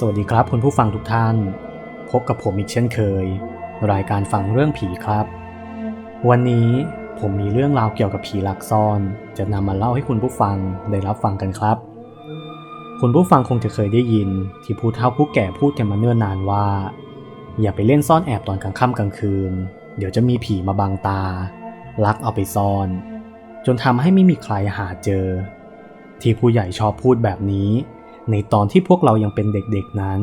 สวัสดีครับคุณผู้ฟังทุกท่าน พบกับผมอีกเช่นเคย รายการฟังเรื่องผีครับ วันนี้ผมมีเรื่องราวเกี่ยวกับผีลักซ่อน จะนำมาเล่าให้คุณผู้ฟังได้รับฟังกันครับ คุณผู้ฟังคงจะเคยได้ยิน ที่ผู้เฒ่าผู้แก่พูดกันมาเนิ่นนานว่า อย่าไปเล่นซ่อนแอบตอนกลางค่ำกลางคืน เดี๋ยวจะมีผีมาบังตา ลักเอาไปซ่อน จนทำให้ไม่มีใครหาเจอ ที่ผู้ใหญ่ชอบพูดแบบนี้ ในตอนที่พวกเรายังเป็นเด็กๆนั้น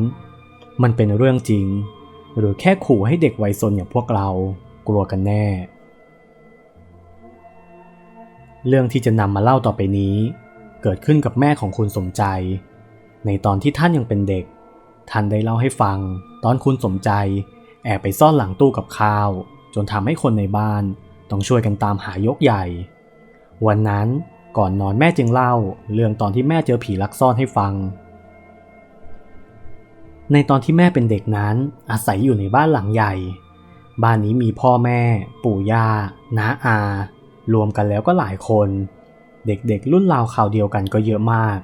มันเป็นเรื่องจริง หรือแค่ขู่ให้เด็กวัยซนอย่างพวกเรากลัวกันแน่ เรื่องที่จะนำมาเล่าต่อไปนี้ เกิดขึ้นกับแม่ของคุณสมใจ ในตอนที่ท่านยังเป็นเด็ก ท่านได้เล่าให้ฟัง ตอนคุณสมใจ แอบไปซ่อนหลังตู้กับข้าว จนทำให้คนในบ้านต้องช่วยกันตามหายกใหญ่ วันนั้น ก่อนนอนแม่จึงเล่า เรื่องตอนที่แม่เจอผีลักซ่อนให้ฟัง ในตอนที่แม่เป็นเด็กนั้นอาศัยอยู่ในบ้านหลังใหญ่ บ้านนี้มีพ่อแม่ ปู่ย่าน้าอา รวมกันแล้วก็หลายคน เด็กๆรุ่นราวข่าวเดียวกันก็เยอะมาก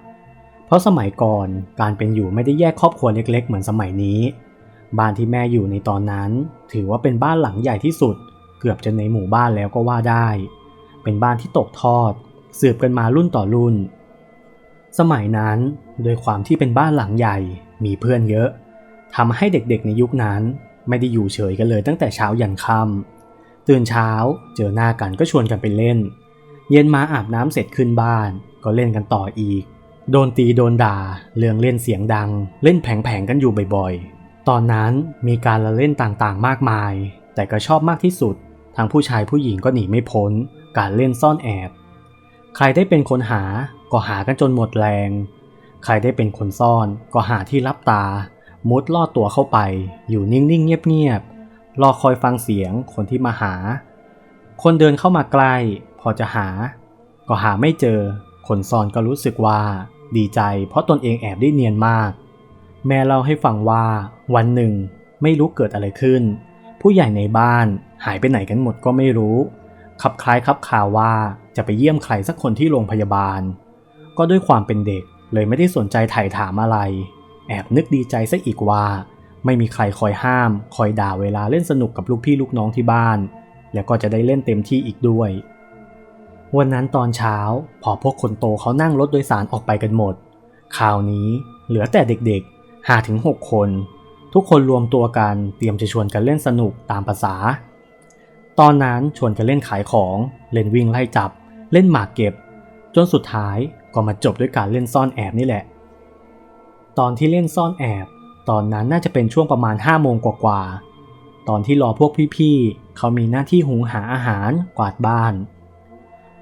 เพราะสมัยก่อนการเป็นอยู่ไม่ได้แยกครอบครัวเล็ก ๆ เหมือนสมัยนี้ บ้านที่แม่อยู่ในตอนนั้น ถือว่าเป็นบ้านหลังใหญ่ที่สุด เกือบจะในหมู่บ้านแล้วก็ว่าได้ เป็นบ้านที่ตกทอด สืบกันมารุ่นต่อรุ่น สมัยนั้นโดยความที่เป็นบ้านหลังใหญ่มีเพื่อนเยอะทำให้เด็กๆในยุคนั้น ไม่ได้อยู่เฉยกันเลยตั้งแต่เช้ายันค่ำตื่นเช้าเจอหน้ากันก็ชวนกันไปเล่น เย็นมาอาบน้ำเสร็จขึ้นบ้านก็เล่นกันต่ออีก โดนตีโดนด่าเรื่องเล่นเสียงดัง เล่นแผงๆกันอยู่บ่อยๆ ตอนนั้นมีการละเล่นต่างๆมากมาย แต่ก็ชอบมากที่สุด ทั้งผู้ชายผู้หญิงก็หนีไม่พ้น การเล่นซ่อนแอบ ใครได้เป็นคนหาก็หากันจนหมดแรง ใครได้เป็นคนซ่อนก็หาที่รับตา มุดลอดตัวเข้าไป อยู่นิ่งๆ เงียบๆ รอคอยฟังเสียงคนที่มาหา คนเดินเข้ามาใกล้ พอจะหา ก็หาไม่เจอ คนซ่อนก็รู้สึกว่า ดีใจเพราะตนเองแอบได้เนียนมาก แม่เล่าให้ฟังว่า วันหนึ่งไม่รู้เกิดอะไรขึ้น ผู้ใหญ่ในบ้านหายไปไหนกันหมดก็ไม่รู้ ขับคล้ายขับข่าวว่าจะไปเยี่ยมใครสักคนที่โรงพยาบาล ก็ด้วยความเป็นเด็กเลยไม่ได้สนใจถ่ายถามอะไร แอบนึกดีใจซะอีกว่า ไม่มีใครคอยห้าม คอยด่าเวลาเล่นสนุกกับลูกพี่ลูกน้องที่บ้าน แล้วก็จะได้เล่นเต็มที่อีกด้วย วันนั้นตอนเช้า พอพวกคนโตเขานั่งรถโดยสารออกไปกันหมดคราวนี้เหลือแต่เด็กๆหาถึงหกคน ทุกคนรวมตัวกันเตรียมจะชวนกันเล่นสนุกตามภาษา ตอนนั้นชวนกันเล่นขายของ เล่นวิ่งไล่จับ เล่นหมากเก็บ จนสุดท้ายก็มาจบด้วยการเล่นซ่อนแอบนี่แหละ ตอนที่เล่นซ่อนแอบ ตอนนั้นน่าจะเป็นช่วงประมาณ5้าโมงกว่าๆตอนที่รอพวกพี่ๆเขามีหน้าที่หุงหาอาหารกวาดบ้าน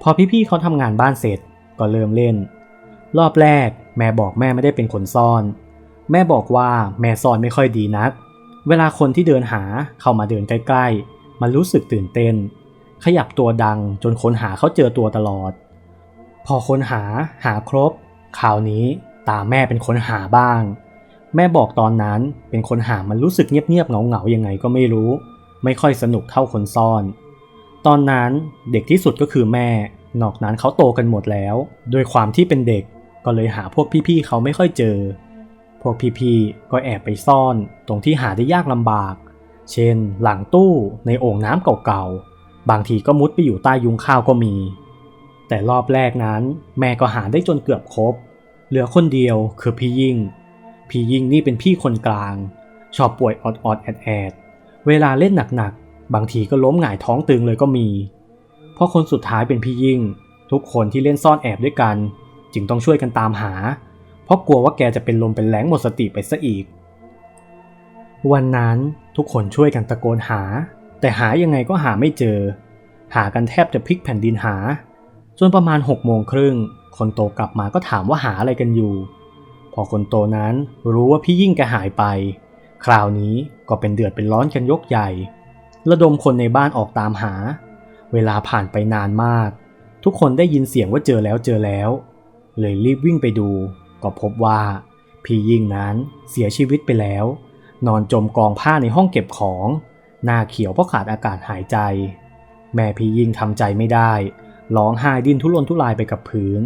พอพี่ๆเขาทำงานบ้านเสร็จก็เริ่มเล่น รอบแรก แม่บอกแม่ไม่ได้เป็นคนซ่อน แม่บอกว่าแม่ซ่อนไม่ค่อยดีนัก เวลาคนที่เดินหาเข้ามาเดินใกล้ๆ มันรู้สึกตื่นเต้น ขยับตัวดังจนคนหาเขาเจอตัวตลอด พอคนหาหาครบคราวนี้ตาแม่เป็นคนหาบ้าง แม่บอกตอนนั้นเป็นคนหามันรู้สึกเงียบๆเหงาๆยังไงก็ไม่รู้ ไม่ค่อยสนุกเท่าคนซ่อน ตอนนั้นเด็กที่สุดก็คือแม่ นอกนั้นเขาโตกันหมดแล้วด้วยความที่เป็นเด็กก็เลยหาพวกพี่ๆเขาไม่ค่อยเจอ พวกพี่ๆก็แอบไปซ่อน ตรงที่หาได้ยากลำบาก เช่น หลังตู้ในโอ่งน้ำเก่าๆ บางทีก็มุดไปอยู่ใต้ยุงข้าวก็มี แต่รอบแรกนั้นแม่ก็หาได้จนเกือบครบ เหลือคนเดียวคือพี่ยิ่ง พี่ยิ่งนี่เป็นพี่คนกลาง ชอบป่วยออดๆแอดแอดๆเวลาเล่นหนักๆ บางทีก็ล้มหงายท้องตึงเลยก็มี เพราะคนสุดท้ายเป็นพี่ยิ่ง ทุกคนที่เล่นซ่อนแอบด้วยกัน จึงต้องช่วยกันตามหา เพราะกลัวว่าแกจะเป็นลมเป็นแรงหมดสติไปซะอีก วันนั้นทุกคนช่วยกันตะโกนหา แต่หายังไงก็หาไม่เจอ หากันแทบจะพลิกแผ่นดินหา จนประมาณหกโมงครึ่งคนโตกลับมาก็ถามว่าหาอะไรกันอยู่ พอคนโตนั้นรู้ว่าพี่ยิ่งแกหายไป คราวนี้ก็เป็นเดือดเป็นร้อนกันยกใหญ่ ระดมคนในบ้านออกตามหา เวลาผ่านไปนานมาก ทุกคนได้ยินเสียงว่าเจอแล้วเจอแล้ว เลยรีบวิ่งไปดู ก็พบว่าพี่ยิ่งนั้นเสียชีวิตไปแล้ว นอนจมกองผ้าในห้องเก็บของ หน้าเขียวเพราะขาดอากาศหายใจ แม่พี่ยิ่งทำใจไม่ได้ร้องไห้ดิ้นทุรนทุรายไปกับพื้น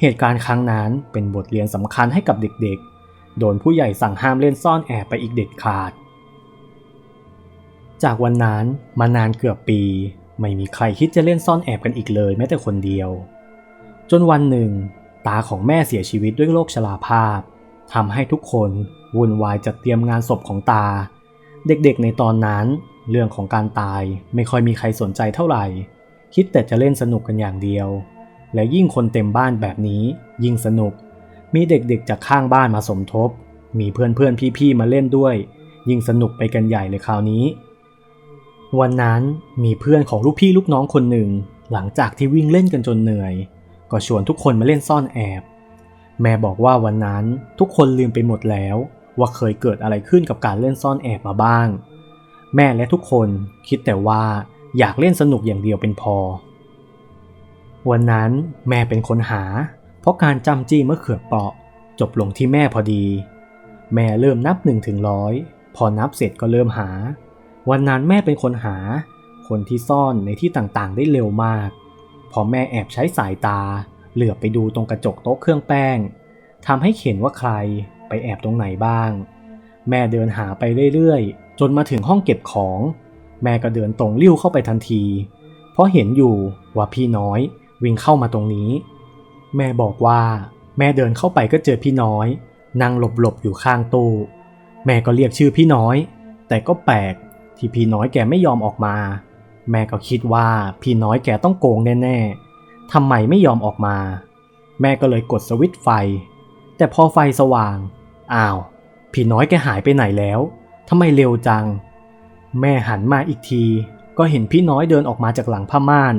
เหตุการณ์ครั้งนั้นเป็นบทเรียนสำคัญให้กับเด็กๆ โดนผู้ใหญ่สั่งห้ามเล่นซ่อนแอบไปอีกเด็ดขาด จากวันนั้นมานานเกือบปี ไม่มีใครคิดจะเล่นซ่อนแอบกันอีกเลยแม้แต่คนเดียว จนวันหนึ่ง ตาของแม่เสียชีวิตด้วยโรคชราภาพ ทำให้ทุกคนวุ่นวายจัดเตรียมงานศพของตา เด็กๆในตอนนั้น เรื่องของการตายไม่ค่อยมีใครสนใจเท่าไหร่ คิดแต่จะเล่นสนุกกันอย่างเดียว และยิ่งคนเต็มบ้านแบบนี้ ยิ่งสนุก มีเด็กๆจากข้างบ้านมาสมทบ มีเพื่อนๆพี่ๆมาเล่นด้วย ยิ่งสนุกไปกันใหญ่เลยคราวนี้ วันนั้นมีเพื่อนของลูกพี่ลูกน้องคนหนึ่ง หลังจากที่วิ่งเล่นกันจนเหนื่อย ก็ชวนทุกคนมาเล่นซ่อนแอบ แม่บอกว่าวันนั้นทุกคนลืมไปหมดแล้ว ว่าเคยเกิดอะไรขึ้นกับการเล่นซ่อนแอบมาบ้าง แม่และทุกคนคิดแต่ว่าอยากเล่นสนุกอย่างเดียวเป็นพอ วันนั้นแม่เป็นคนหา เพราะการจำจี้มะเขือเปราะ จบลงที่แม่พอดี แม่เริ่มนับหนึ่งถึงร้อยพอนับเสร็จก็เริ่มหา วันนั้นแม่เป็นคนหา คนที่ซ่อนในที่ต่างๆได้เร็วมาก พอแม่แอบใช้สายตา เหลือบไปดูตรงกระจกโต๊ะเครื่องแป้งทำให้เห็นว่าใครไปแอบตรงไหนบ้าง แม่เดินหาไปเรื่อยๆ จนมาถึงห้องเก็บของ แม่ก็เดินตรงลิ้วเข้าไปทันที เพราะเห็นอยู่ว่าพี่น้อยวิ่งเข้ามาตรงนี้ แม่บอกว่า แม่เดินเข้าไปก็เจอพี่น้อยนั่งหลบๆอยู่ข้างตู้แม่ก็เรียกชื่อพี่น้อย แต่ก็แปลกที่พี่น้อยแกไม่ยอมออกมา แม่ก็คิดว่าพี่น้อยแกต้องโกงแน่ๆ ทำไมไม่ยอมออกมา แม่ก็เลยกดสวิตช์ไฟ แต่พอไฟสว่าง อ้าวพี่น้อยแกหายไปไหนแล้วทำไมเร็วจัง แม่หันมาอีกที ก็เห็นพี่น้อยเดินออกมาจากหลังผ้าม่าน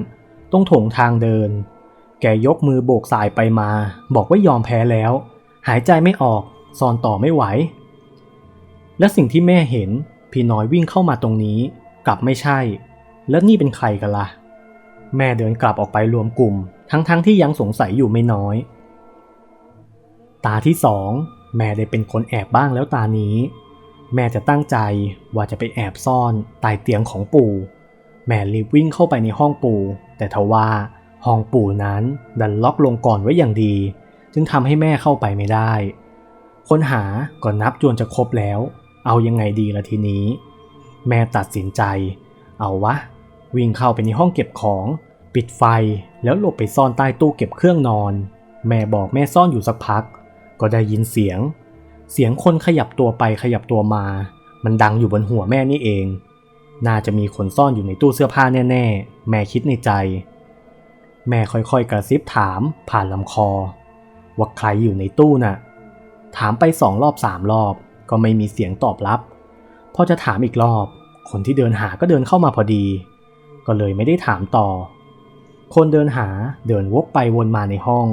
ตรงโถงทางเดิน แกยกมือโบกสายไปมา บอกว่ายอมแพ้แล้ว หายใจไม่ออกซอนต่อไม่ไหว และสิ่งที่แม่เห็น พี่น้อยวิ่งเข้ามาตรงนี้ กลับไม่ใช่ แล้วนี่เป็นใครกันละ่ะ แม่เดินกลับออกไปรวมกลุ่ม ทั้งๆทที่ยังสงสัยอยู่ไม่น้อย ตาที่สองแม่ได้เป็นคนแอบบ้างแล้วตานี้ แม่จะตั้งใจว่าจะไปแอบซ่อนใต้เตียงของปู่ แม่รีบวิ่งเข้าไปในห้องปู่ แต่ทว่าห้องปู่นั้นดันล็อกลงก่อนไว้อย่างดี จึงทำให้แม่เข้าไปไม่ได้ค้นหาก่อนนับจวนจะครบแล้ว เอายังไงดีละทีนี้ แม่ตัดสินใจ เอาวะ วิ่งเข้าไปในห้องเก็บของ ปิดไฟแล้วหลบไปซ่อนใต้ตู้เก็บเครื่องนอน แม่บอกแม่ซ่อนอยู่สักพัก ก็ได้ยินเสียง เสียงคนขยับตัวไปขยับตัวมา มันดังอยู่บนหัวแม่นี่เอง น่าจะมีคนซ่อนอยู่ในตู้เสื้อผ้าแน่ๆ แม่คิดในใจ แม่ค่อยๆกระซิบถามผ่านลำคอ ว่าใครอยู่ในตู้น่ะ ถามไปสองรอบสามรอบก็ไม่มีเสียงตอบรับ พอจะถามอีกรอบ คนที่เดินหาก็เดินเข้ามาพอดี ก็เลยไม่ได้ถามต่อ คนเดินหาเดินวกไปวนมาในห้อง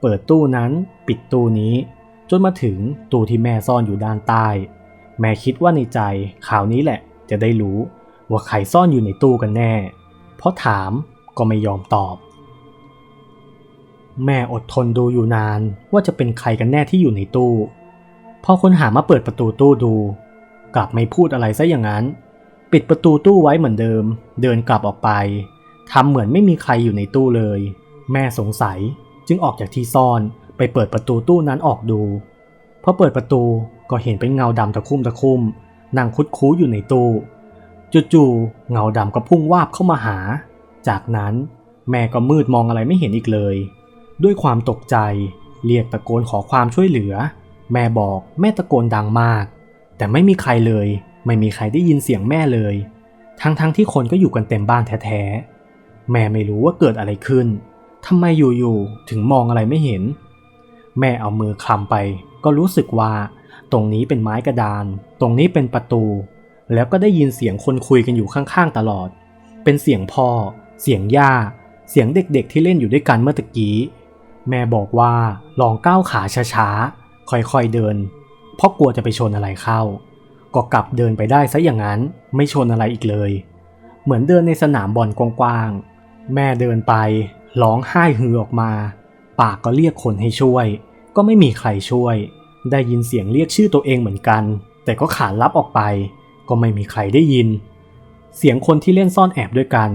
เปิดตู้นั้นปิดตู้นี้ จนมาถึงตู้ที่แม่ซ่อนอยู่ด้านใต้ แม่คิดว่าในใจข่าวนี้แหละจะได้รู้ว่าใครซ่อนอยู่ในตู้กันแน่ เพราะถามก็ไม่ยอมตอบ แม่อดทนดูอยู่นานว่าจะเป็นใครกันแน่ที่อยู่ในตู้ พอคนหามาเปิดประตูตู้ดู กลับไม่พูดอะไรซะอย่างนั้น ปิดประตูตู้ไว้เหมือนเดิม เดินกลับออกไปทำเหมือนไม่มีใครอยู่ในตู้เลย แม่สงสัยจึงออกจากที่ซ่อนไปเปิดประตูตู้นั้นออกดูพอเปิดประตูก็เห็นเป็นเงาดำตะคุ่มตะคุ่มนั่งคุดคู้อยู่ในตู้จู่ๆเงาดำก็พุ่งวาบเข้ามาหา จากนั้นแม่ก็มืดมองอะไรไม่เห็นอีกเลย ด้วยความตกใจเรียกตะโกนขอความช่วยเหลือ แม่บอกแม่ตะโกนดังมาก แต่ไม่มีใครเลย ไม่มีใครได้ยินเสียงแม่เลย ทั้งๆทที่คนก็อยู่กันเต็มบ้านแท้ๆ แม่ไม่รู้ว่าเกิดอะไรขึ้นทำไมอยู่ๆ ถึงมองอะไรไม่เห็น แม่เอามือคลำไป ก็รู้สึกว่า ตรงนี้เป็นไม้กระดาน ตรงนี้เป็นประตู แล้วก็ได้ยินเสียงคนคุยกันอยู่ข้างๆ ตลอด เป็นเสียงพ่อ เสียงย่า เสียงเด็กๆ ที่เล่นอยู่ด้วยกันเมื่อตะกี้ แม่บอกว่าลองก้าวขาช้าๆ ค่อยๆ เดิน เพราะกลัวจะไปชนอะไรเข้า ก็กลับเดินไปได้ซะอย่างนั้นไม่ชนอะไรอีกเลย เหมือนเดินในสนามบอลกว้างๆ แม่เดินไปร้องไห้ฮือออกมา ปากก็เรียกคนให้ช่วย ก็ไม่มีใครช่วย ได้ยินเสียงเรียกชื่อตัวเองเหมือนกัน แต่ก็ขานรับออกไป ก็ไม่มีใครได้ยิน เสียงคนที่เล่นซ่อนแอบด้วยกัน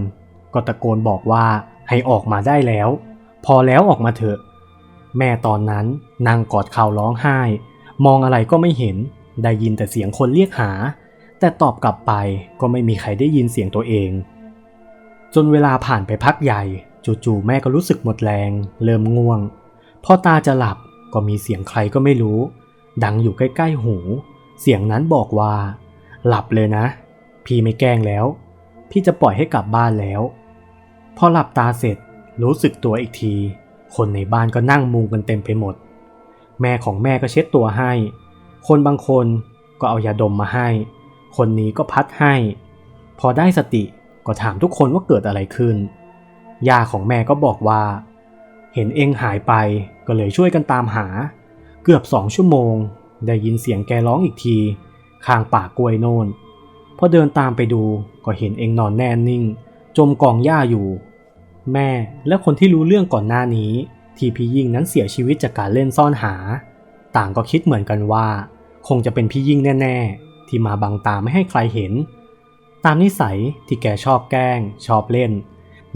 ก็ตะโกนบอกว่าให้ออกมาได้แล้ว พอแล้วออกมาเถอะ แม่ตอนนั้นนั่งกอดเข่าร้องไห้ มองอะไรก็ไม่เห็น ได้ยินแต่เสียงคนเรียกหา แต่ตอบกลับไปก็ไม่มีใครได้ยินเสียงตัวเอง จนเวลาผ่านไปพักใหญ่ จู่ๆแม่ก็รู้สึกหมดแรง เริ่มง่วง พอตาจะหลับก็มีเสียงใครก็ไม่รู้ ดังอยู่ใกล้ๆหู เสียงนั้นบอกว่า หลับเลยนะ พี่ไม่แกล้งแล้ว พี่จะปล่อยให้กลับบ้านแล้ว พอหลับตาเสร็จรู้สึกตัวอีกที คนในบ้านก็นั่งมุงกันเต็มไปหมด แม่ของแม่ก็เช็ดตัวให้ คนบางคนก็เอายาดมมาให้ คนนี้ก็พัดให้ พอได้สติก็ถามทุกคนว่าเกิดอะไรขึ้น ยาของแม่ก็บอกว่า เห็นเองหายไปก็เลยช่วยกันตามหา เกือบสองชั่วโมง ได้ยินเสียงแกร้องอีกทีข้างป่ากล้วยโน่นพอเดินตามไปดูก็เห็นเองนอนแน่นิ่ง จมกองหญ้าอยู่ แม่และคนที่รู้เรื่องก่อนหน้านี้ ที่พี่ยิ่งนั้นเสียชีวิตจากการเล่นซ่อนหา ต่างก็คิดเหมือนกันว่า คงจะเป็นพี่ยิ่งแน่ๆ ที่มาบังตาไม่ให้ใครเห็น ตามนิสัยที่แกชอบแกล้ง ชอบเล่น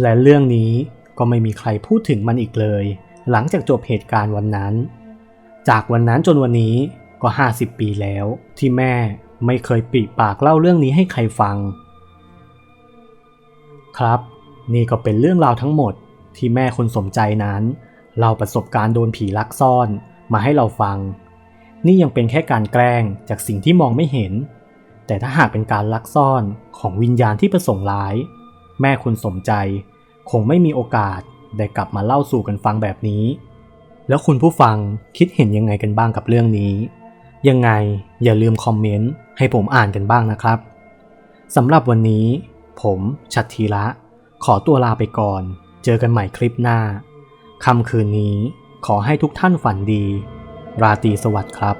และเรื่องนี้ก็ไม่มีใครพูดถึงมันอีกเลย หลังจากจบเหตุการณ์วันนั้น จากวันนั้นจนวันนี้ก็ 50 ปีแล้ว ที่แม่ไม่เคยปิปากเล่าเรื่องนี้ให้ใครฟัง ครับ นี่ก็เป็นเรื่องราวทั้งหมดที่แม่คนสมใจนั้นเล่าประสบการณ์โดนผีลักซ่อน มาให้เราฟัง นี่ยังเป็นแค่การแกล้งจากสิ่งที่มองไม่เห็น แต่ถ้าหากเป็นการลักซ่อนของวิญญาณที่ประสงค์ร้าย แม่คุณสมใจ คงไม่มีโอกาสได้กลับมาเล่าสู่กันฟังแบบนี้ แล้วคุณผู้ฟังคิดเห็นยังไงกันบ้างกับเรื่องนี้ ยังไงอย่าลืมคอมเมนต์ให้ผมอ่านกันบ้างนะครับสำหรับวันนี้ ผมชัดทีละ ขอตัวลาไปก่อน เจอกันใหม่คลิปหน้าค่ำคืนนี้ ขอให้ทุกท่านฝันดี ราตรีสวัสดิ์ครับ